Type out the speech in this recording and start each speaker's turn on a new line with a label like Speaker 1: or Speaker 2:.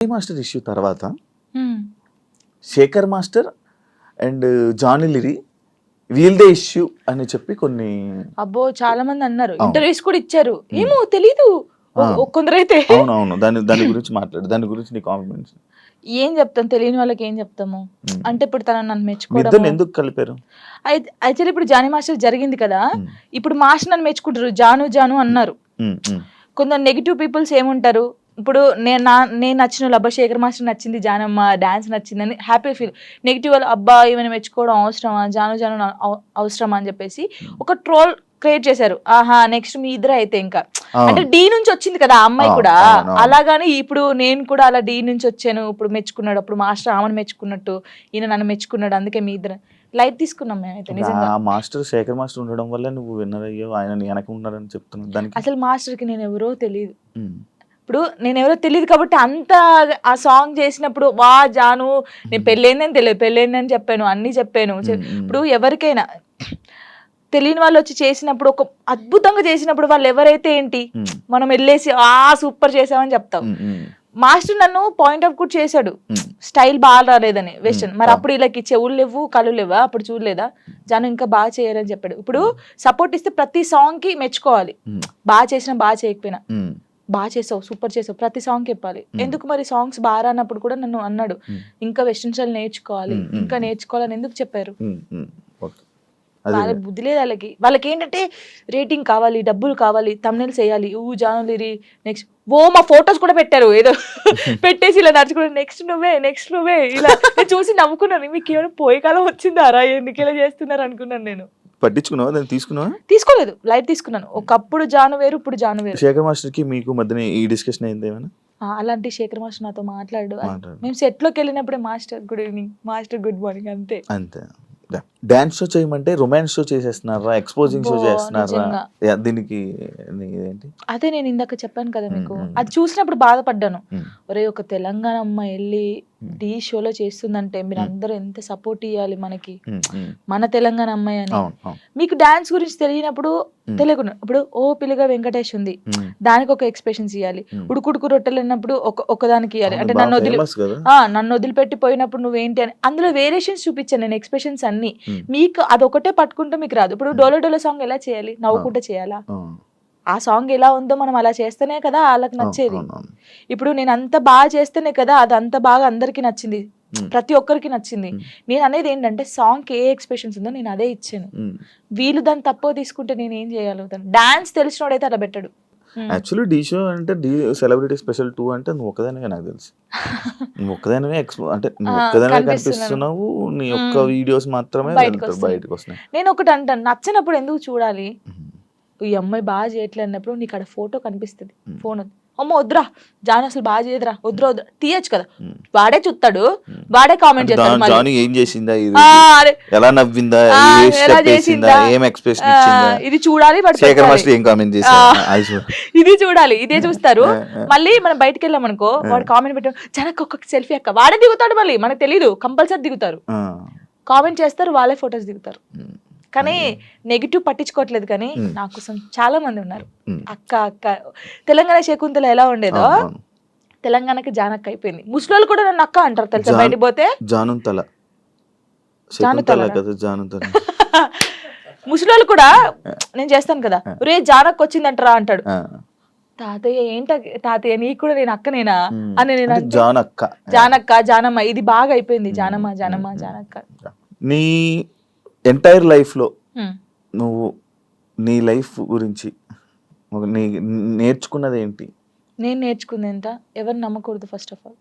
Speaker 1: Master issue తర్వాత. Shekhar master and Jani లిరి వీల్దే ఇష్యూ అని చెప్పి కొన్ని
Speaker 2: అబ్బో చాలా మంది అన్నారు. ఇంటర్వ్యూస్ కూడా ఇచ్చారు. ఏమో తెలీదు. కొందరైతే.
Speaker 1: అవును అవును దాని దాని గురించి మాట్లాడు. దాని గురించి నీ కాంప్లిమెంట్స్
Speaker 2: ఏం చెప్తాం? తెలియని వాళ్ళకి ఏం చెప్తాము? అంటే ఇప్పుడు తన నన్ను మెచ్చుకోవడం
Speaker 1: ఎందుకు కలిపారు?
Speaker 2: యాక్చువల్లీ ఇప్పుడు జానీ మాస్టర్ జరిగింది కదా.
Speaker 1: ఉమ్,
Speaker 2: ఇప్పుడు మాస్టర్ నన్ను మెచ్చుకుంటారు. జాను జాను అన్నారు. కొందరు నెగిటివ్ పీపుల్స్ ఏముంటారు? ఇప్పుడు నేను నా నేను నచ్చిన వాళ్ళు, అబ్బా శేఖర్ మాస్టర్ నచ్చింది జానమ్మ డాన్స్ నచ్చిందని హ్యాపీ ఫీల్. నెగిటివ్ వాళ్ళు అబ్బా ఈమెను మెచ్చుకోవడం అవసరమా? జాను జాను అవసరమా? అని చెప్పేసి ఒక ట్రోల్ క్రియేట్ చేశారు. ఆహా నెక్స్ట్ మీ ఇద్దరు అయితే ఇంకా. అంటే. డీ నుంచి వచ్చింది కదా ఆ అమ్మాయి కూడా. అలాగానే ఇప్పుడు నేను కూడా అలా డీ నుంచి వచ్చాను. ఇప్పుడు మెచ్చుకున్నాడు అప్పుడు మాస్టర్ ఆమెను మెచ్చుకున్నట్టు ఈయన నన్ను మెచ్చుకున్నాడు అందుకే మీ ఇద్దరు. లైట్ తీసుకున్నాం మేమైతే నిజంగా.
Speaker 1: మాస్టర్ శేఖర్ మాస్టర్ ఉండడం వల్ల నువ్వు విన్నర్ అయ్యో ఆయన వెనక ఉన్నాడని చెప్తున్నావు దానికి
Speaker 2: అసలు మాస్టర్కి నేను ఎవరో తెలియదు ఇప్పుడు నేను ఎవరో తెలియదు కాబట్టి అంత ఆ సాంగ్ చేసినప్పుడు వా జాను నేను పెళ్ళైందని తెలియదు పెళ్ళైందని చెప్పాను అన్ని చెప్పాను. ఇప్పుడు ఎవరికైనా తెలియని వాళ్ళు వచ్చి చేసినప్పుడు ఒక అద్భుతంగా చేసినప్పుడు వాళ్ళు ఎవరైతే ఏంటి మనం వెళ్ళేసి ఆ సూపర్ చేసామని చెప్తాం. మాస్టర్ నన్ను పాయింట్ ఆఫ్ కూడా చేశాడు. స్టైల్ బాగా రాలేదని వెస్టర్న్. మరి. అప్పుడు వీళ్ళకి చెవులు లేవు కళ్ళు లేవా అప్పుడు చూడలేదా? జాను ఇంకా బాగా చేయాలని చెప్పాడు. ఇప్పుడు సపోర్ట్ ఇస్తే ప్రతి సాంగ్కి మెచ్చుకోవాలి బాగా చేసినా బాగా చేయకపోయినా. బాగా చేసావు సూపర్ చేసావు ప్రతి సాంగ్ చెప్పాలి. ఎందుకు మరి సాంగ్స్ బాగా రానప్పుడు కూడా నన్ను అన్నాడు. ఇంకా వెస్టర్న్ స్టైల్ నేర్చుకోవాలి ఇంకా. నేర్చుకోవాలని ఎందుకు చెప్పారు?
Speaker 1: Um, um, okay. అదే
Speaker 2: వాళ్ళ బుద్ధి లేదు వాళ్ళకి. వాళ్ళకి ఏంటంటే రేటింగ్ కావాలి డబ్బులు కావాలి తమ్నెల్స్ వేయాలి. ఊ జానులిరి నెక్స్ట్ ఓ మా ఫొటోస్ కూడా పెట్టారు. ఏదో పెట్టేసి ఇలా నడుచుకుంటే నెక్స్ట్ నువ్వే నెక్స్ట్ నువ్వే. ఇలా. నేను చూసి నవ్వుకున్నాను. మీకు ఏమైనా పోయే కాలం వచ్చిందారా ఎందుకు ఇలా చేస్తున్నారు? అనుకున్నాను నేను.
Speaker 1: పట్టించుకున్నావా? దాన్ని తీసుకున్నావా?
Speaker 2: తీసుకోలేదు. లైట్ తీసుకున్నాను. ఒకప్పుడు జాను వేరు ఇప్పుడు జాను వేరు.
Speaker 1: శేఖర్ మాస్టర్కి మీకు మధ్యన ఈ డిస్కషన్ అయింది ఏమైనా?
Speaker 2: అలాంటి శేఖర్ మాస్టర్ నాతో మాట్లాడు
Speaker 1: మాట్లాడు.
Speaker 2: మేము సెట్లోకి వెళ్ళినప్పుడే master good evening master good morning అంతే.
Speaker 1: అంతే. డాన్స్ షో చేయమంటే రొమాన్స్ షో చేసేస్తున్నారా? ఎక్స్పోజింగ్ షో చేస్తున్నారా? దీనికి ఏంటి
Speaker 2: అదే నేను ఇందాక చెప్పాను కదా మీకు. అది చూసినప్పుడు బాధపడ్డాను. ఒరే ఒక తెలంగాణ అమ్మాయి వెళ్ళి. టీ షోలో చేస్తుందంటే మీరు అందరూ ఎంత సపోర్ట్ ఇవ్వాలి మనకి? మన తెలంగాణ అమ్మాయి అని. మీకు డాన్స్ గురించి తెలియనప్పుడు. తెలియకుండా ఇప్పుడు ఓ పిల్లగా వెంకటేష్ ఉంది. దానికి ఒక ఎక్స్ప్రెషన్స్ ఇవ్వాలి. ఉడుకుడుకు రొట్టెలు అన్నప్పుడు ఒక ఒకదానికి ఇవ్వాలి అంటే నన్ను వదిలి నన్ను వదిలిపెట్టి పోయినప్పుడు నువ్వేంటి అని. అందులో వేరియేషన్స్ చూపించాను నేను ఎక్స్ప్రెషన్స్ అన్ని. మీకు అదొకటే పట్టుకుంటే మీకు రాదు. ఇప్పుడు డోలో డోలో సాంగ్ ఎలా చేయాలి? నవ్వుకుంటే చేయాలా?
Speaker 1: అవును,
Speaker 2: ఆ సాంగ్ ఎలా ఉందో మనం అలా చేస్తేనే కదా వాళ్ళకి నచ్చేది.
Speaker 1: అవును, అవును.
Speaker 2: ఇప్పుడు నేను అంత బాగా చేస్తేనే కదా అది అంత బాగా అందరికి నచ్చింది.
Speaker 1: మ్మ్.
Speaker 2: ప్రతి ఒక్కరికి నచ్చింది. నేను అనేది ఏంటంటే సాంగ్ ఏ ఎక్స్ప్రెషన్స్ ఉందో నేను అదే ఇచ్చాను. వీళ్ళు దాన్ని తక్కువ తీసుకుంటే నేను ఏం చేయగలుగుతాను డాన్స్ తెలిసినోడైతే అలా పెట్టాడు.
Speaker 1: యాక్చువల్లీ డీ షో అంటే డీ సెలబ్రిటీ స్పెషల్ టూ అంటే నువ్వు ఒక్కదానివే నాకు తెలుసు నువ్వు ఒక్కదానివే ఎక్స్పో అంటే నువ్వు ఒక్కదానివే. కనిపిస్తున్నావు నీ యొక్క
Speaker 2: మ్మ్.
Speaker 1: వీడియోస్ మాత్రమే
Speaker 2: బయటకు వస్తున్నాయి. నేను ఒకటి అంటాను నచ్చినప్పుడు ఎందుకు చూడాలి
Speaker 1: ఉమ్.
Speaker 2: ఈ అమ్మాయి బాగా చేయట్లేదు అన్నప్పుడు నీకు అక్కడ ఫోటో కనిపిస్తుంది. ఫోన్. అమ్మ వద్దురా జాన్ అసలు బాగా చేయదురా వద్దురా వద్దు తీయచ్చు కదా. వాడే చూస్తాడు. వాడే కామెంట్ చేస్తాడు.
Speaker 1: జానీ ఏం చేసిందా ఇది ఎలా నవ్విందా
Speaker 2: ఎలా చేసిందా?
Speaker 1: ఏం ఎక్స్ప్రెషన్ ఇచ్చిందా
Speaker 2: ఇది చూడాలి
Speaker 1: శేఖర్. మాస్టర్ ఏం కామెంట్.
Speaker 2: ఇది చూడాలి ఇదే చూస్తారు. మళ్ళీ మనం బయటకు వెళ్ళాం అనుకో వాడు కామెంట్ పెట్టాడు జనకు ఒక సెల్ఫీ అక్క వాడే దిగుతాడు మళ్ళీ మనకు తెలియదు కంపల్సరీ దిగుతారు. కామెంట్ చేస్తారు వాళ్ళే ఫొటోస్ దిగుతారు. కానీ నెగిటివ్ పట్టించుకోవట్లేదు కానీ. నా కోసం చాలా మంది ఉన్నారు. అక్క అక్క. తెలంగాణ శకుంతల ఎలా ఉండేదో. తెలంగాణకి జానక్క అయిపోయింది. ముసలోళ్ళు కూడా నన్ను అక్క అంటారు తెలుసా బయటికి పోతే?
Speaker 1: జానుంతల.
Speaker 2: జానుతల.
Speaker 1: శకుంతల కదా జానుతల.
Speaker 2: ముసలోళ్ళు కూడా నేను చేస్తాను కదా రే జానక్ వచ్చిందంటరా అంటాడు.
Speaker 1: ఆ.
Speaker 2: తాతయ్య ఏంట తాతయ్య నీకు కూడా నేను అక్కనేనా. అని నేను
Speaker 1: అంటే
Speaker 2: అంటే,
Speaker 1: జాన్ అక్క
Speaker 2: జానక్క జానమ్మ ఇది బాగా అయిపోయింది. జానమ్మ జానమ్మ జానక్క.
Speaker 1: నీ ఎంటైర్ లైఫ్లో
Speaker 2: హ్మ్.
Speaker 1: నువ్వు నీ లైఫ్ గురించి నీ నేర్చుకున్నది ఏంటి?
Speaker 2: నేను నేర్చుకుంది ఎంత ఎవరు నమ్మకూడదు ఫస్ట్ ఆఫ్ ఆల్